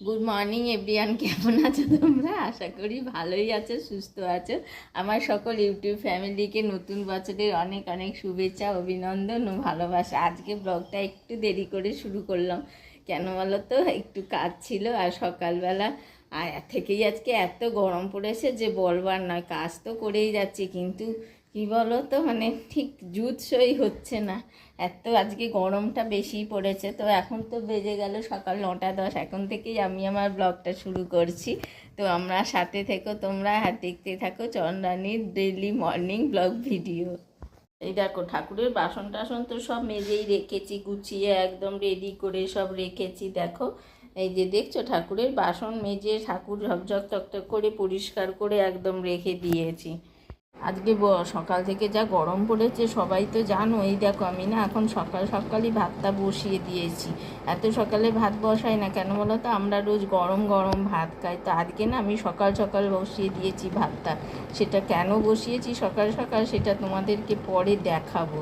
Good morning everyone কেমন আছো তোমরা? আশা করি ভালোই আছো, সুস্থ আছো। আমার সকল ইউটিউব ফ্যামিলিকে নতুন বছরের অনেক অনেক শুভেচ্ছা, অভিনন্দন ও ভালোবাসা। আজকে ব্লগটা একটু দেরি করে শুরু করলাম। কেন বলো তো একটু কাজ ছিল আর সকালবেলা, আর থেকেই আজকে এত গরম পড়েছে যে বলবার নয়, কাজ তো করেই যাচ্ছি। কিন্তু কি বলো তো মানে ঠিক জুৎসই হচ্ছে না। এত আজকে গরমটা বেশি পড়েছে, তো এখন তো বেজে গেল সকাল নটা দশ, এখন থেকেই আমি আমার ব্লগটা শুরু করছি। তো আমরা সাথে থেকো, তোমরা আর দেখতে থাকো চন্দ্রানীর ডেইলি মর্নিং ব্লগ ভিডিও এই দেখো, ঠাকুরের বাসন টাসন তো সব মেজেই রেখেছি, গুছিয়ে একদম রেডি করে সব রেখেছি, দেখো। এই যে দেখছ, ঠাকুরের বাসন মেজে ঠাকুর ঝকঝক তকতক করে পরিষ্কার করে একদম রেখে দিয়েছি। আজকে সকাল থেকে যা গরম পড়েছে, সবাই তো জানো এই দেখো, আমি না এখন সকাল সকালই ভাতটা বসিয়ে দিয়েছি। এত সকালে ভাত বসাই না কেন বলো তো? আমরা রোজ গরম গরম ভাত খাই। তো আজকে না আমি সকাল সকাল বসিয়ে দিয়েছি ভাতটা। সেটা কেন বসিয়েছি সকাল সকাল, সেটা তোমাদেরকে পরে দেখাবো।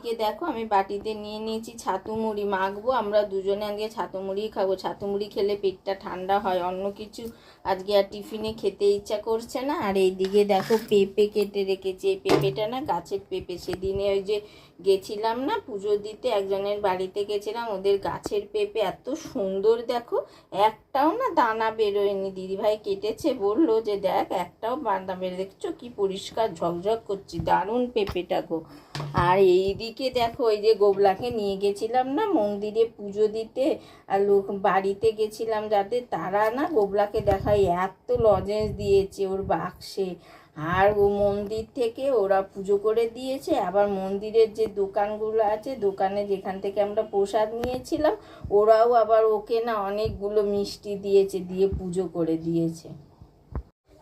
এদিকে দেখো, আমি বাটিতে নিয়ে নিয়েছি ছাতু মুড়ি। মাখবো, আমরা দুজনে আজকে ছাতু মুড়ি খাব। ছাতু মুড়ি খেলে পেটটা ঠান্ডা হয়, অন্য কিছু আজকে আর টিফিনে খেতে ইচ্ছা করছে না। আর এইদিকে দেখো, পেঁপে কেটে রেখেছি। এই পেঁপেটা না গাছের পেঁপে। সেদিনে ওই যে গেছিলাম না, পুজো দিতে, একজনের বাড়িতে গেছিলাম, ওদের গাছের পেঁপে এত সুন্দর দেখো, একটাও না দানা বেরোয়নি। দিদিভাই কেটেছে, বলল যে দেখ, একটাও দানা বেরো দেখছ কি পরিষ্কার ঝকঝক করছি, দারুণ পেঁপেটা গো। আর এইদিকে দেখো ওই যে গোবলাকে নিয়ে গেছিলাম না মন্দিরে পুজো দিতে, আর লোক বাড়িতে গেছিলাম যাতে তারা না গোবলাকে দেখায়, এত লজেন্স দিয়েছে ওর বাক্সে। আর ও মন্দির থেকে ওরা পুজো করে দিয়েছে, আবার মন্দিরের যে দোকানগুলো আছে, দোকানে যেখান থেকে আমরা প্রসাদ নিয়েছিলাম, ওরাও আবার ওকে না অনেকগুলো মিষ্টি দিয়েছে, দিয়ে পুজো করে দিয়েছে।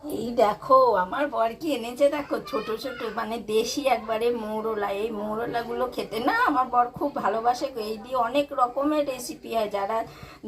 এই দেখো, আমার বর কি এনেছে দেখো, ছোট ছোট মানে দেশি একবারে মৌরলা। এই মৌরলাগুলো খেতে না আমার বর খুব ভালোবাসে এই দিয়ে অনেক রকমের রেসিপি হয়। যারা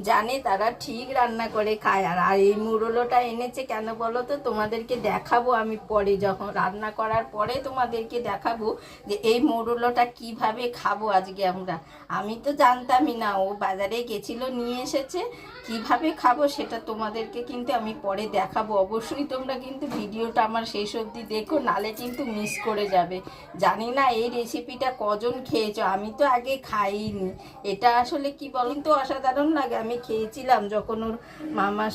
জানে তারা ঠিক রান্না করে খায়। আর আর এই মৌরলোটা এনেছে কেন বলো তো? তোমাদেরকে দেখাবো আমি পরে। যখন রান্না করার পরে তোমাদেরকে দেখাবো যে এই মৌরলোটা কীভাবে খাব আজকে আমরা। আমি তো জানতামই না। ও বাজারে গেছিল, নিয়ে এসেছে। কীভাবে খাব সেটা তোমাদেরকে কিন্তু আমি পরে দেখাবো। অবশ্যই তোমরা কিন্তু ভিডিওটা আমার শেষ অবধি দেখো, নালে কিন্তু মিস করে যাবে। জানি না এই রেসিপিটা কজন খেয়েছো, আমি তো আগে খাইনি। এটা আসলে কি বলুন তো, অসাধারণ লাগে। আমি খেয়েছিলাম যখন ওর মামা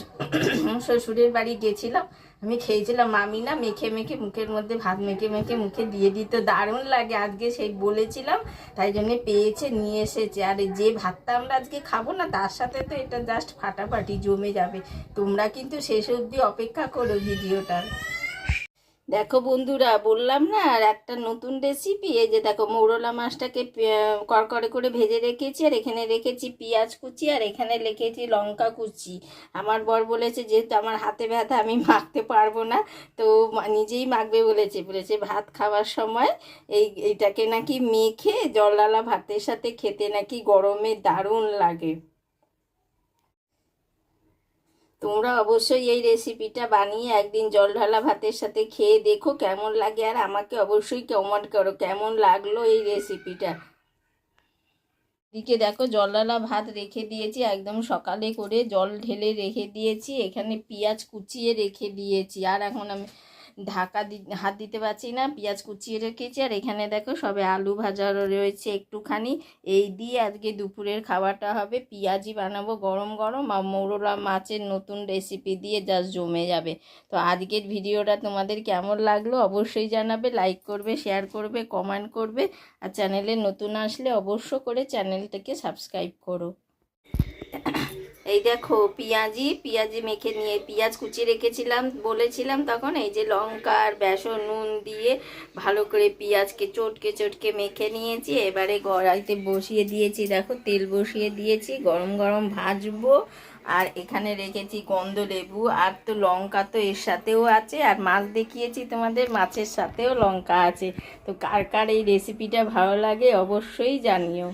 শ্বশুরের বাড়ি গেছিলাম আমি খেয়েছিলাম, মামি না মেখে মেখে মুখের মধ্যে ভাত মেখে মেখে মুখে দিয়ে দিত, দারুণ লাগে আজকে সেই বলেছিলাম, তাই জন্য পেয়েছে, নিয়ে এসেছে। আর যে ভাতটা আমরা আজকে খাব না, তার সাথে তো এটা জাস্ট ফাটাফাটি জমে যাবে। তোমরা কিন্তু শেষ অবধি অপেক্ষা করো ভিডিওটার। দেখো বন্ধুরা, বললাম না, আর একটা নতুন রেসিপি এই যে দেখো মৌরলা মাছটাকে কড়কড়ে করে ভেজে রেখেছি, আর এখানে রেখেছি পেঁয়াজ কুচি, আর এখানে রেখেছি লঙ্কা কুচি। আমার বর বলেছে, যেহেতু আমার হাতে ব্যথা, আমি মাখতে পারব না। তো নিজেই মাখবে বলেছে বলেছে ভাত খাওয়ার সময় এই, এইটাকে নাকি মেখে জলডালা ভাতের সাথে খেতে নাকি গরমে দারুণ লাগে। তোমরা অবশ্যই এই রেসিপিটা বানিয়ে একদিন জল ঢালা ভাতের সাথে খেয়ে দেখো কেমন লাগে আর আমাকে অবশ্যই কমেন্ট করো, কেমন লাগল এই রেসিপিটা দিকে দেখো জল ঢালা ভাত রেখে দিয়েছি, একদম সকালে করে জল ঢেলে রেখে দিয়েছি, এখানে পেঁয়াজ কুচিয়ে রেখে দিয়েছি, আর এখন আমি ঢাকা হাত দিতে পারছি না, পেঁয়াজ কুচিয়ে রেখেছি, আর এখানে দেখো সবে আলু ভাজা রয়েছে একটুখানি। এই দিয়ে আজকে দুপুরের খাবারটা হবে, পেঁয়াজি বানাবো গরম গরম, আর মৌরলা মাছের নতুন রেসিপি দিয়ে জাস্ট জমে যাবে। তো আজকের ভিডিওটা তোমাদের কেমন লাগল অবশ্যই জানাবে লাইক করবে শেয়ার করবে কমেন্ট করবে, আর চ্যানেলে নতুন আসলে অবশ্য করে চ্যানেলটাকে সাবস্ক্রাইব করো। এই দেখো, পেঁয়াজি পেঁয়াজি মেখে নিয়ে পেঁয়াজ কুচিয়ে রেখেছিলাম, বলেছিলাম তখন এই যে লঙ্কা আর বেসন, নুন দিয়ে ভালো করে পেঁয়াজকে চটকে চটকে মেখে নিয়েছি। এবারে কড়াইতে বসিয়ে দিয়েছি, দেখো তেল বসিয়ে দিয়েছি, গরম গরম ভাজবো। আর এখানে রেখেছি গন্ধ লেবু আর তো লঙ্কা তো এর সাথেও আছে, আর মাছ দেখিয়েছি তোমাদের, মাছের সাথেও লঙ্কা আছে। তো কার কার এই রেসিপিটা ভালো লাগে অবশ্যই জানিও।